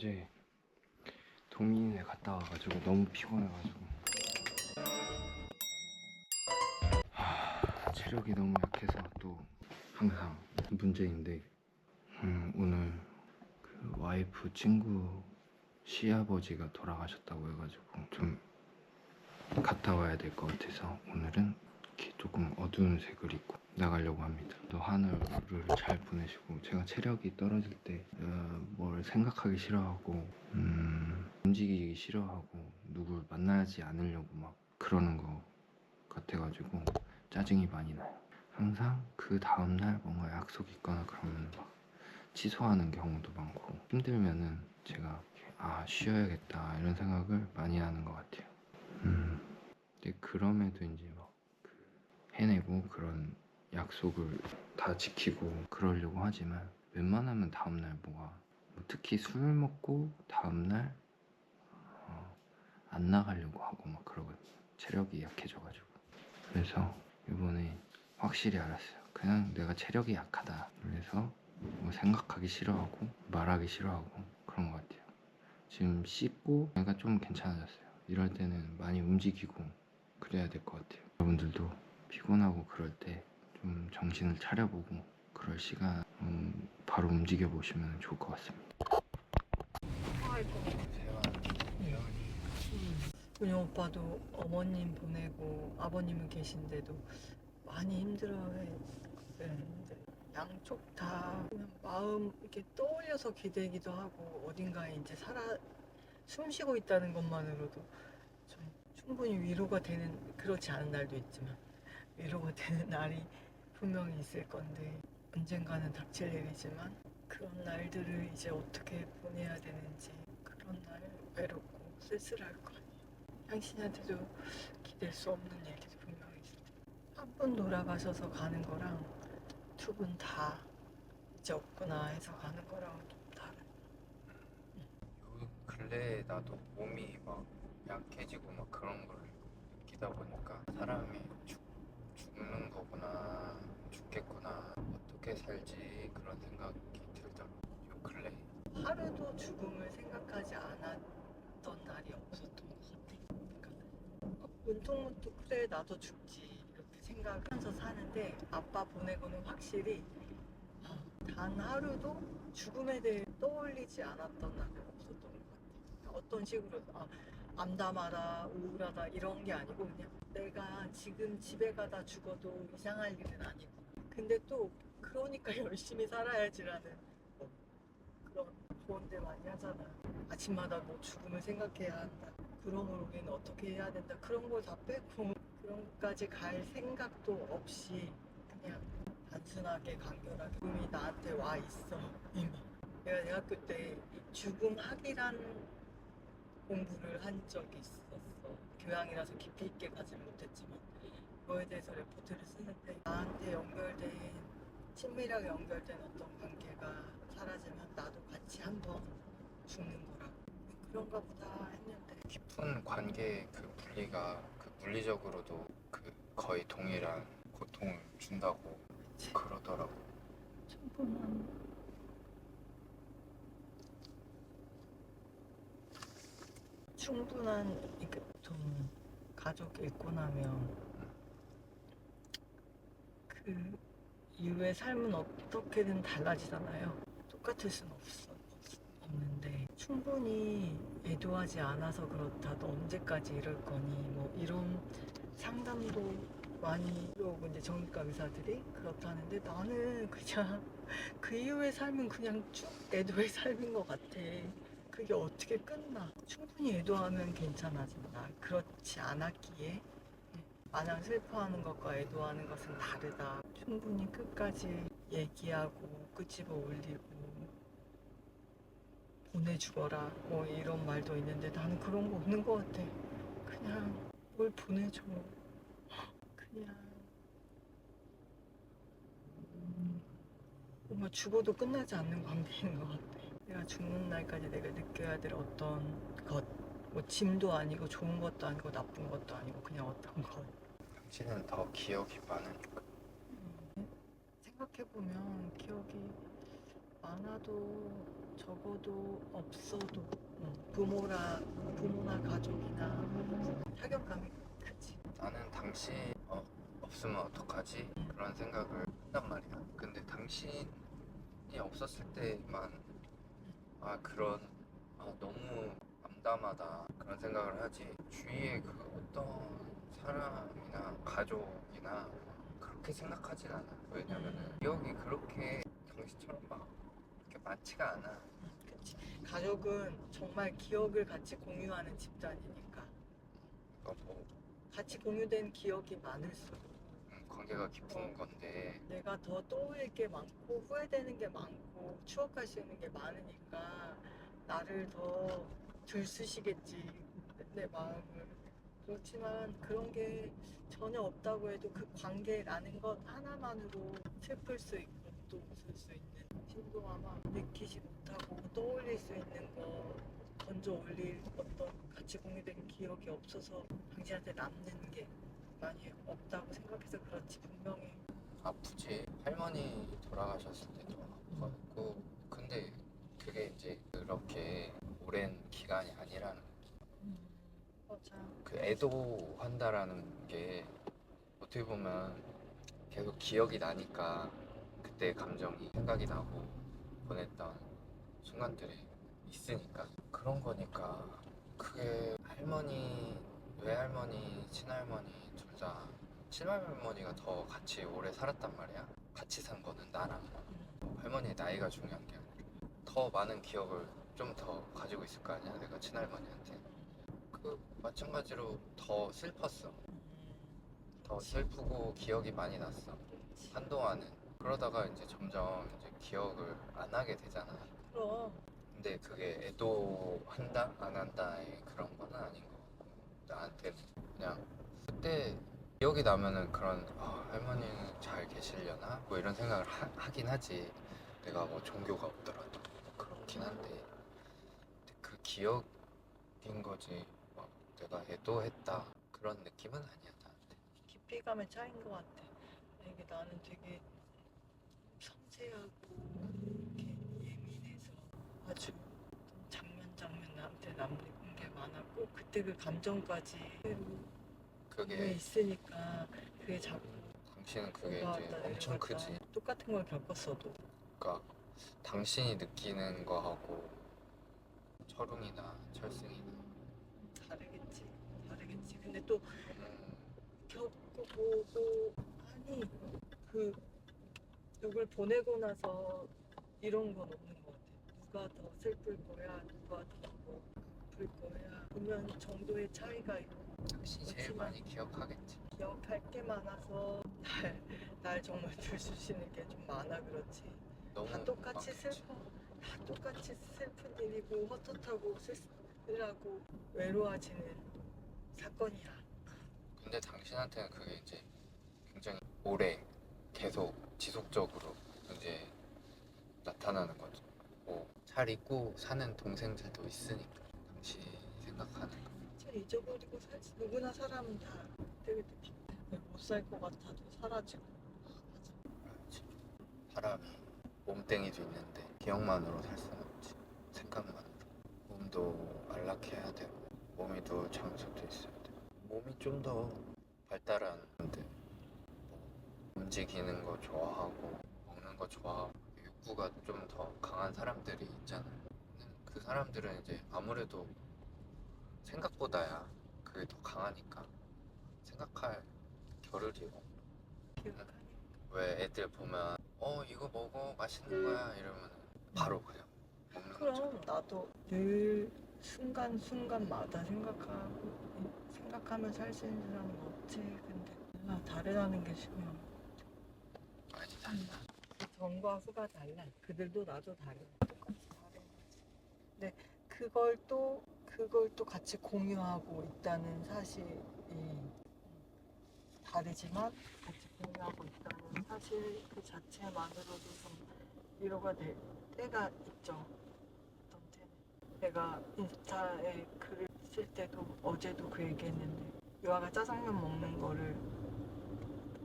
어제 동인에 갔다 와가지고 너무 피곤해가지고. 하, 체력이 너무 약해서 또 항상 문제인데 음, 오늘 그 와이프 친구 시아버지가 돌아가셨다고 해가지고 좀 갔다 와야 될 것 같아서 오늘은 이렇게 조금 어두운 색을 입고 나가려고 합니다. 또 하늘을 잘 보내시고 제가 체력이 떨어질 때 뭘 생각하기 싫어하고 음, 움직이기 싫어하고 누굴 만나지 않으려고 막 그러는 것 같아가지고 짜증이 많이 나요. 항상 그 다음날 뭔가 약속 있거나 그러면 막 취소하는 경우도 많고 힘들면은 제가 아 쉬어야겠다 이런 생각을 많이 하는 것 같아요. 음, 근데 그럼에도 이제 해내고 그런 약속을 다 지키고 그러려고 하지만 웬만하면 다음날 뭐가 뭐 특히 술 먹고 다음날 어, 안 나가려고 하고 막 그러거든요. 체력이 약해져가지고 그래서 이번에 확실히 알았어요. 그냥 내가 체력이 약하다. 그래서 뭐 생각하기 싫어하고 말하기 싫어하고 그런 것 같아요. 지금 씻고 내가 좀 괜찮아졌어요. 이럴 때는 많이 움직이고 그래야 될 것 같아요. 여러분들도 피곤하고 그럴 때 좀 정신을 차려보고 그럴 시간 음, 바로 움직여 보시면 좋을 것 같습니다. 은영 오빠도 어머님 보내고 아버님은 계신데도 많이 힘들어해 그랬는데 양쪽 다 마음 이렇게 떠올려서 기대기도 하고 어딘가에 이제 살아 숨 쉬고 있다는 것만으로도 좀 충분히 위로가 되는 그렇지 않은 날도 있지만 위로가 되는 날이 분명히 있을 건데 언젠가는 닥칠 일이지만 그런 날들을 이제 어떻게 보내야 되는지 그런 날 외롭고 쓸쓸할 거 아니에요. 당신한테도 기댈 수 없는 일들이 분명히 있을 분 돌아가셔서 가는 거랑 두 분 다 이제 없구나 해서 가는 거랑은 좀 다른 요 근래에 나도 몸이 막 약해지고 막 그런 걸 느끼다 보니까 사람이 죽, 죽는 거구나. 죽겠구나. 어떻게 살지? 그런 생각이 들더라고 요. 근래. 하루도 죽음을 생각하지 않았던 날이 없었던 것 같아. 그러니까 문득문득 그래 나도 죽지. 이렇게 생각하면서 사는데 아빠 보내고는 확실히 아, 단 하루도 죽음에 대해 떠올리지 않았던 날이 없었던 것 같아. 어떤 식으로 아, 암담하다 우울하다 이런 게 아니고 그냥 내가 지금 집에 가다 죽어도 이상할 일은 아니고 근데 또 그러니까 열심히 살아야지라는 뭐 그런 조언들 많이 하잖아. 아침마다 뭐 죽음을 생각해야 한다. 그러므로 우리는 어떻게 해야 된다. 그런 걸 다 빼고 그런 것까지 갈 생각도 없이 그냥 단순하게 간결하게 죽음이 나한테 와 있어 이미. 내가 대학교 때 죽음 학이란 공부를 한 적이 있었어. 교양이라서 깊이 있게 가지는 못했지만 그거에 대해서 레포트를 쓰는데 나한테 연결된 친밀하게 연결된 어떤 관계가 사라지면 나도 같이 한번 죽는 거라고. 그런가 보다 했는데. 깊은 관계의 그 분리가 그 물리적으로도 그 거의 동일한 고통을 준다고 그러더라고. 충분한 충분한 좀 가족 잃고 나면 그 이후의 삶은 어떻게든 달라지잖아요. 똑같을 순 없어 없는데 충분히 애도하지 않아서 그렇다. 너 언제까지 이럴 거니? 뭐 이런 상담도 많이 들어오고 이제 정신과 의사들이 그렇다는데 나는 그냥 그 이후의 삶은 그냥 쭉 애도의 삶인 것 같아. 그게 어떻게 끝나? 충분히 애도하면 괜찮아진다. 그렇지 않았기에 마냥 슬퍼하는 것과 애도하는 것은 다르다. 충분히 끝까지 얘기하고 끄집어 올리고 보내주거라 뭐 이런 말도 있는데 나는 그런 거 없는 것 같아. 그냥 뭘 보내줘. 그냥 뭔가 죽어도 끝나지 않는 관계인 것 같아. 내가 죽는 날까지 내가 느껴야 될 어떤 것, 뭐 짐도 아니고 좋은 것도 아니고 나쁜 것도 아니고 그냥 어떤 것. 당신은 더 기억이 많으니까 생각해보면 기억이 많아도 적어도 없어도 응. 부모라 부모나 가족이나 타격감이 크지. 나는 당신 어, 없으면 어떡하지? 그런 생각을 한단 말이야. 근데 당신이 없었을 때만 아 그런 아 너무 암담하다 그런 생각을 하지. 주위에 그 어떤 사람이나 가족이나 그렇게 생각하진 않아. 왜냐면은 기억이 그렇게 당신처럼 막 이렇게 많지가 않아. 그치. 가족은 정말 기억을 같이 공유하는 집단이니까 그러니까 뭐 같이 공유된 기억이 많을수록 음, 관계가 깊은 건데. 내가 더 떠올릴 게 많고 후회되는 게 많고 추억할 수 있는 게 많으니까 나를 더 들쑤시겠지 내 마음을. 그렇지만 그런 게 전혀 없다고 해도 그 관계라는 것 하나만으로 슬플 수 있고 또 웃을 수 있는 힘도 아마 느끼지 못하고 떠올릴 수 있는 거 던져 올릴 어떤 같이 공유된 기억이 없어서 당신한테 남는 게 많이 없다고 생각해서 그렇지 분명히. 아프지. 할머니 돌아가셨을 때도 아팠고. 근데 그게 이제 그렇게 오랜 기간이 아니라는 맞아. 그 애도한다라는 게 어떻게 보면 계속 기억이 나니까 그때 감정이 생각이 나고 보냈던 순간들이 있으니까. 그런 거니까 그게 할머니 외할머니 친할머니 둘다 친할머니가 더 같이 오래 살았단 말이야. 같이 산 거는 나랑. 할머니의 나이가 중요한 게 아니라. 더 많은 기억을 좀 더 가지고 있을 거 아니야 내가 친할머니한테. 그 마찬가지로 더 슬펐어. 더 슬프고 기억이 많이 났어. 한동안은. 그러다가 이제 점점 이제 기억을 안 하게 되잖아. 그럼. 근데 그게 애도한다? 안 한다의 그런 거는 아닌 것 같고. 나한테는 그냥 그때 기억이 나면은 그런 아, 할머니는 잘 계시려나? 뭐 이런 생각을 하, 긴 하지. 내가 뭐 종교가 없더라도. 그렇긴 한데. 그 기억인 거지. 막 내가 애도했다. 그런 느낌은 아니야 나한테. 깊이감의 차이인 것 같아. 이게 나는 되게 섬세하고 이렇게 예민해서 아주 장면 장면 나한테 남는 게 많았고 그때 그 감정까지 그게 있으니까 그게 자꾸 당신은 그게 이제 엄청. 크지 똑같은 걸 겪었어도 그러니까 당신이 느끼는 거하고 철웅이나 철승이나 다르겠지 다르겠지 근데 또 음, 겪어보고 하니 그 누굴 보내고 나서 이런 건 없는 것 같아. 누가 더 슬플 거야, 누가 더 뭐 아플 거야. 보면 정도의 차이가 있고 당신이 제일 많이 기억하겠지 기억할 게 많아서 날, 날 정말 들쑤시는 게 좀 많아 그렇지. 너무 다 똑같이. 슬퍼. 다 똑같이 슬픈 일이고 헛헛하고 쓸쓸하고 외로워지는 사건이야. 근데 당신한테는 그게 이제 굉장히 오래 계속 지속적으로 이제 나타나는 거죠. 뭐잘 잊고 사는 동생들도 있으니까 당신이 생각하는 거. 잘 잊어버리고 살지 누구나 사람은 다 되게 못살 것 같아도 사라지고. 그렇지. 바람이 몸땡이도 있는데 기억만으로 살 수는 없지. 생각만으로. 몸도 안락해야 되고 몸이 누울 장소도 있어야 돼. 몸이 좀 더 발달한 분들 뭐 움직이는 거 좋아하고 먹는 거 좋아하고 욕구가 좀 더 강한 사람들이 있잖아. 그 사람들은 이제 아무래도 생각보다야 그게 더 강하니까 생각할 겨를이 없. 기억하니 왜 애들 보면 어 이거 먹어. 맛있는 거야. 이러면 바로 그냥 먹는 거죠. 그럼 나도 늘 순간순간마다 생각하고 생각하며 살수 있는 사람은 없지. 근데 나 다르다는 게 중요한 많이 달라. 전과 후가 달라. 그들도 나도 달라. 똑같이 다른 거지. 근데 그걸 또 그걸 또 같이 공유하고 있다는 사실이 다르지만 같이 공유하고 있다는 사실 그 자체만으로도 좀 위로가 될 때가 있죠. 어떤 때는. 내가 인스타에 글을 쓸 때도 어제도 그 얘기했는데 유아가 짜장면 먹는 거를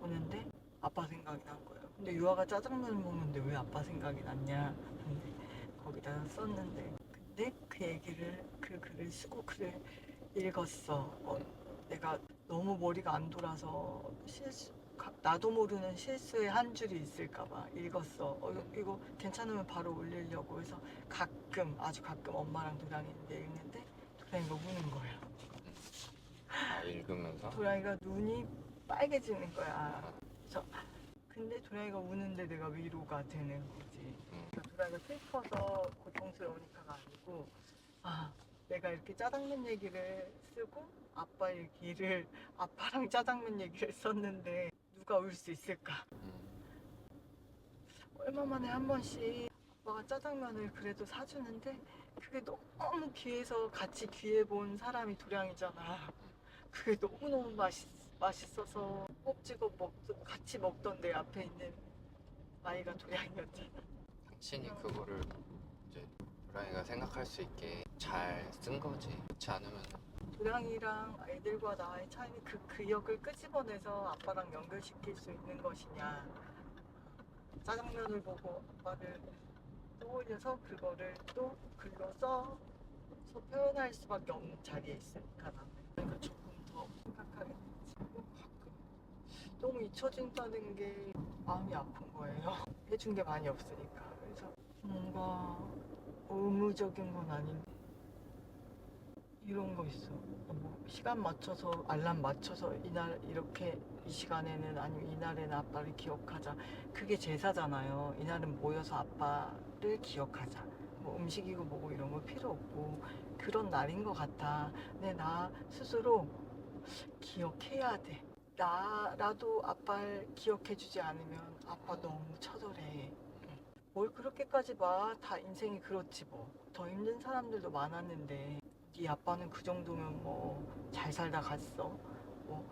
보는데 아빠 생각이 난 거예요. 근데 유아가 짜장면 먹는데 왜 아빠 생각이 났냐? 근데 거기다 썼는데 근데 그 얘기를 그 글을 쓰고 글을 읽었어. 어, 내가 너무 머리가 안 돌아서 실수 가- 나도 모르는 실수의 한 줄이 있을까봐 읽었어. 어, 이거- 이거 괜찮으면 바로 올리려고. 해서 가끔 아주 가끔 엄마랑 도랑이 있는데 읽는데 도랑이가 우는 거야. 아, 읽으면서? 도랑이가 눈이 빨개지는 거야. 그래서 근데 도랑이가 우는데 내가 위로가 되는 거지. 음. 그러니까 도랑이가 슬퍼서 고통스러우니까가 아니고 아 내가 이렇게 짜장면 얘기를 쓰고 아빠 얘기를 아빠랑 짜장면 얘기를 썼는데 누가 울 수 있을까? 음, 얼마 만에 한 번씩 아빠가 짜장면을 그래도 사주는데 그게 너무 귀해서 같이 귀해 본 사람이 도량이잖아. 그게 너무너무 맛있, 맛있어서 꼽지고 먹, 같이 먹던 내 앞에 있는 아이가 도량이었잖아. 당신이 그거를 이제 도랑이가 생각할 수 있게 잘 쓴 거지 그렇지 않으면 도량이랑 아이들과 나의 차이는 그 기억을 끄집어내서 아빠랑 연결시킬 수 있는 것이냐. 짜장면을 보고 아빠를 떠올려서 그거를 또 글로 써서 표현할 수밖에 없는 자리에 있으니까 나는 그러니까 조금 더 생각하게 너무 잊혀진다는 게 마음이 아픈 거예요. 해준 게 많이 없으니까. 그래서 뭔가 의무적인 건 아닌데 이런 거 있어. 뭐 시간 맞춰서 알람 맞춰서 이날 이렇게 이 시간에는 아니면 이날에는 아빠를 기억하자. 그게 제사잖아요. 이날은 모여서 아빠를 기억하자. 뭐 음식이고 뭐고 이런 거 필요 없고 그런 날인 것 같아. 근데 나 스스로 기억해야 돼. 나라도 아빠를 기억해주지 않으면 아빠 너무 처절해. 뭘 그렇게까지 봐. 다 인생이 그렇지 뭐. 더 힘든 사람들도 많았는데 네 아빠는 그 정도면 뭐 잘 살다 갔어. 뭐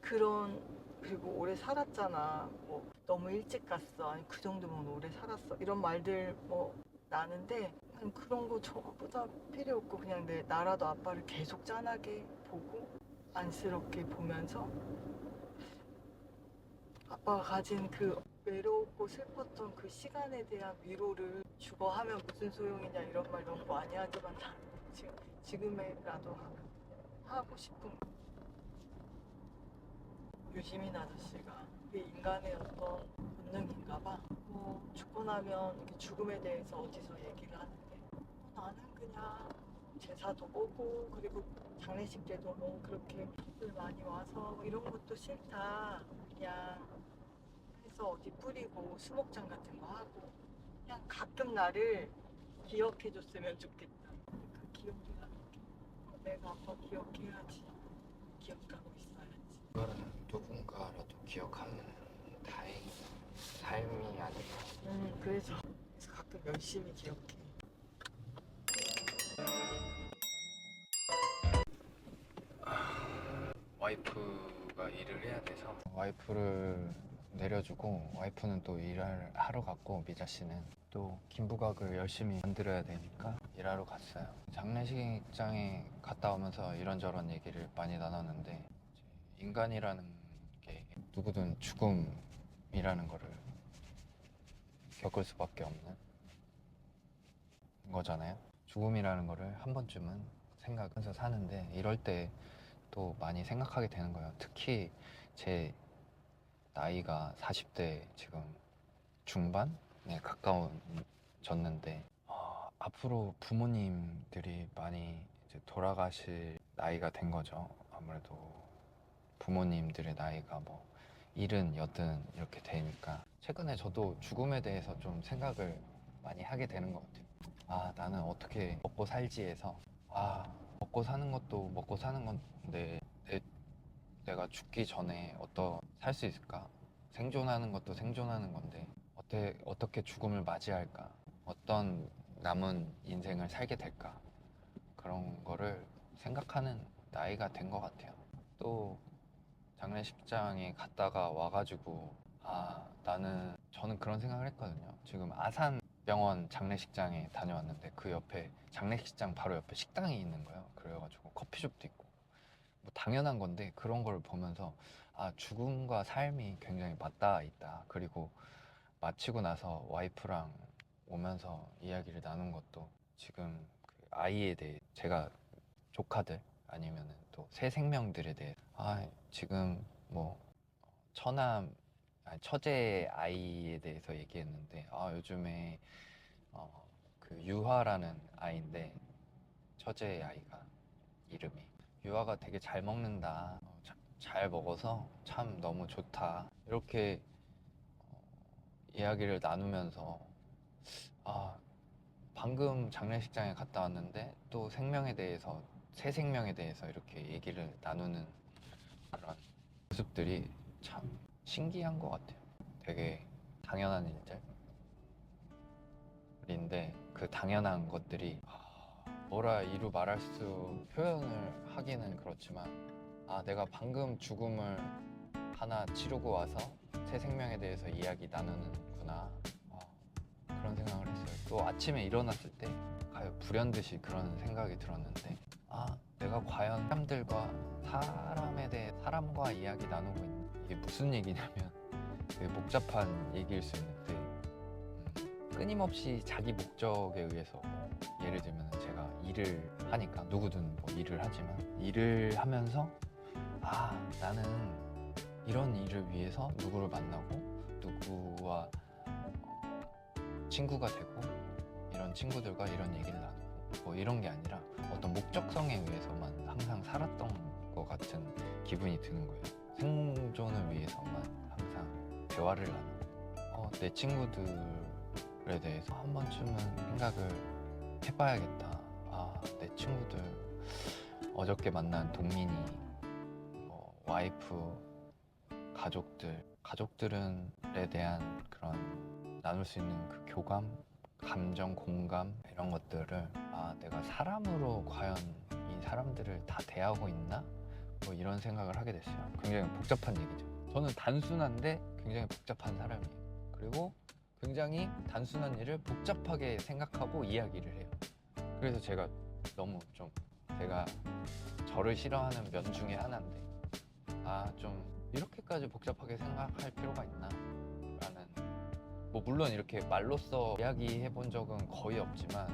그런 그리고 오래 살았잖아. 뭐 너무 일찍 갔어. 아니 그 정도면 오래 살았어. 이런 말들 뭐 나는데 그런 거 전부 다 필요 없고 그냥 내 나라도 아빠를 계속 짠하게 보고 안쓰럽게 보면서 아빠가 가진 그 외롭고 슬펐던 그 시간에 대한 위로를 주거 하면 무슨 소용이냐 이런 말 너무 많이 하지만 난 지금 지금에라도 하- 하고 싶은 거. 유시민 아저씨가 이게 인간의 어떤 본능인가 봐. 뭐 죽고 나면 이렇게 죽음에 대해서 어디서 얘기를 하는데 어, 나는 그냥 제사도 오고 그리고 장례식 때도 뭐 그렇게 들 많이 와서 뭐 이런 것도 싫다. 그냥 해서 어디 뿌리고 수목장 같은 거 하고 그냥 가끔 나를 기억해 줬으면 좋겠다. 그 기억을 하게 어, 내가 아빠 기억해야지. 기억하고 있어야지. 그거는 누군가라도 기억하는 다행 삶이 아닐까 음 그래서 그래서 가끔 열심히 기억해. 일을 해야 돼서 와이프를 내려주고 와이프는 또 일을 하러 갔고 미자 씨는 또 김부각을 열심히 만들어야 되니까 일하러 갔어요. 장례식장에 갔다 오면서 이런저런 얘기를 많이 나눴는데 인간이라는 게 누구든 죽음이라는 거를 겪을 수밖에 없는 거잖아요. 죽음이라는 거를 한 번쯤은 생각해서 사는데 이럴 때 또 많이 생각하게 되는 거예요. 특히 제 나이가 40대 지금 중반에 가까워졌는데 어, 앞으로 부모님들이 많이 이제 돌아가실 나이가 된 거죠. 아무래도 부모님들의 나이가 뭐 일은 여든 이렇게 되니까 최근에 저도 죽음에 대해서 좀 생각을 많이 하게 되는 것 같아요. 아 나는 어떻게 먹고 살지에서 아 먹고 사는 것도 먹고 사는 건데 내, 내가 죽기 전에 어떠 살수 있을까? 생존하는 것도 생존하는 건데 어떻게 어떻게 죽음을 맞이할까? 어떤 남은 인생을 살게 될까? 그런 거를 생각하는 나이가 된 것 같아요. 또 장례식장에 갔다가 와가지고 아 나는 저는 그런 생각을 했거든요. 지금 아산 병원 장례식장에 다녀왔는데 그 옆에 장례식장 바로 옆에 식당이 있는 거예요. 그래가지고 커피숍도 있고 뭐 당연한 건데 그런 걸 보면서 아 죽음과 삶이 굉장히 맞닿아 있다. 그리고 마치고 나서 와이프랑 오면서 이야기를 나눈 것도 지금 그 아이에 대해 제가 조카들 아니면은 또 새 생명들에 대해 아 지금 뭐 처남 처제 아이에 대해서 얘기했는데 아 요즘에 어, 그 유화라는 아이인데 처제 아이가 이름이 유아가 되게 잘 먹는다. 어, 자- 잘 먹어서 참 너무 좋다. 이렇게 어, 이야기를 나누면서 아 방금 장례식장에 갔다 왔는데 또 생명에 대해서 새 생명에 대해서 이렇게 얘기를 나누는 그런 모습들이 참 신기한 것 같아요. 되게 당연한 일들인데 그 당연한 것들이 뭐라 이루 말할 수 표현을 하기는 그렇지만 아 내가 방금 죽음을 하나 치르고 와서 새 생명에 대해서 이야기 나누는구나. 어, 그런 생각을 했어요. 또 아침에 일어났을 때 가요 불현듯이 그런 생각이 들었는데 아 내가 과연 사람들과 사람에 대해 사람과 이야기 나누고 있는 이게 무슨 얘기냐면 되게 복잡한 얘기일 수 있는데 음, 끊임없이 자기 목적에 의해서 뭐 예를 들면 제가 일을 하니까 누구든 뭐 일을 하지만 일을 하면서 아 나는 이런 일을 위해서 누구를 만나고 누구와 친구가 되고 이런 친구들과 이런 얘기를 나누고 뭐 이런 게 아니라 어떤 목적성에 의해서만 항상 살았던 것 같은 기분이 드는 거예요. 생존을 위해서만 항상 대화를 나누고. 어, 내 친구들에 대해서 한 번쯤은 생각을 해봐야겠다. 아, 내 친구들 어저께 만난 동민이, 뭐 와이프, 가족들, 가족들은에 대한 그런 나눌 수 있는 그 교감, 감정, 공감 이런 것들을 아, 내가 사람으로 과연 이 사람들을 다 대하고 있나? 뭐 이런 생각을 하게 됐어요. 굉장히 복잡한 얘기죠. 저는 단순한데 굉장히 복잡한 사람이에요. 그리고 굉장히 단순한 일을 복잡하게 생각하고 이야기를 해요. 그래서 제가 너무 좀 제가 저를 싫어하는 면 중에 하나인데 아 좀 이렇게까지 복잡하게 생각할 필요가 있나 뭐 물론 이렇게 말로써 이야기해 본 적은 거의 없지만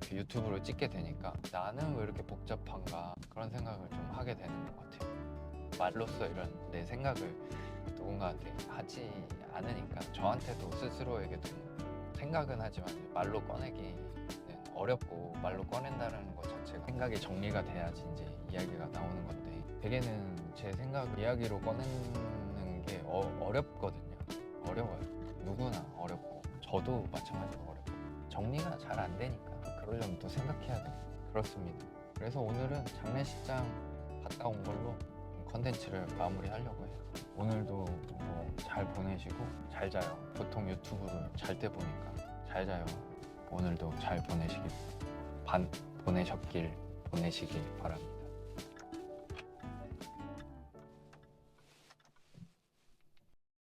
이렇게 유튜브로 찍게 되니까 나는 왜 이렇게 복잡한가 그런 생각을 좀 하게 되는 것 같아요. 말로써 이런 내 생각을 누군가한테 하지 않으니까 저한테도 스스로에게도 생각은 하지만 말로 꺼내기는 어렵고 말로 꺼낸다는 것 자체가 생각이 정리가 돼야지 이제 이야기가 나오는 건데 대개는 제 생각 이야기로 꺼내는 게 어, 어렵거든요. 어려워요 누구나 어렵고 저도 마찬가지로 어렵고 정리가 잘 안 되니까 그러려면 또 생각해야 돼 그렇습니다 그래서 오늘은 장례식장 갔다 온 걸로 컨텐츠를 마무리하려고 해요 오늘도 뭐 잘 보내시고 잘 자요. 보통 유튜브를 잘 때 보니까 잘 자요. 오늘도 잘 보내시길 반 보내셨길 보내시길 바랍니다.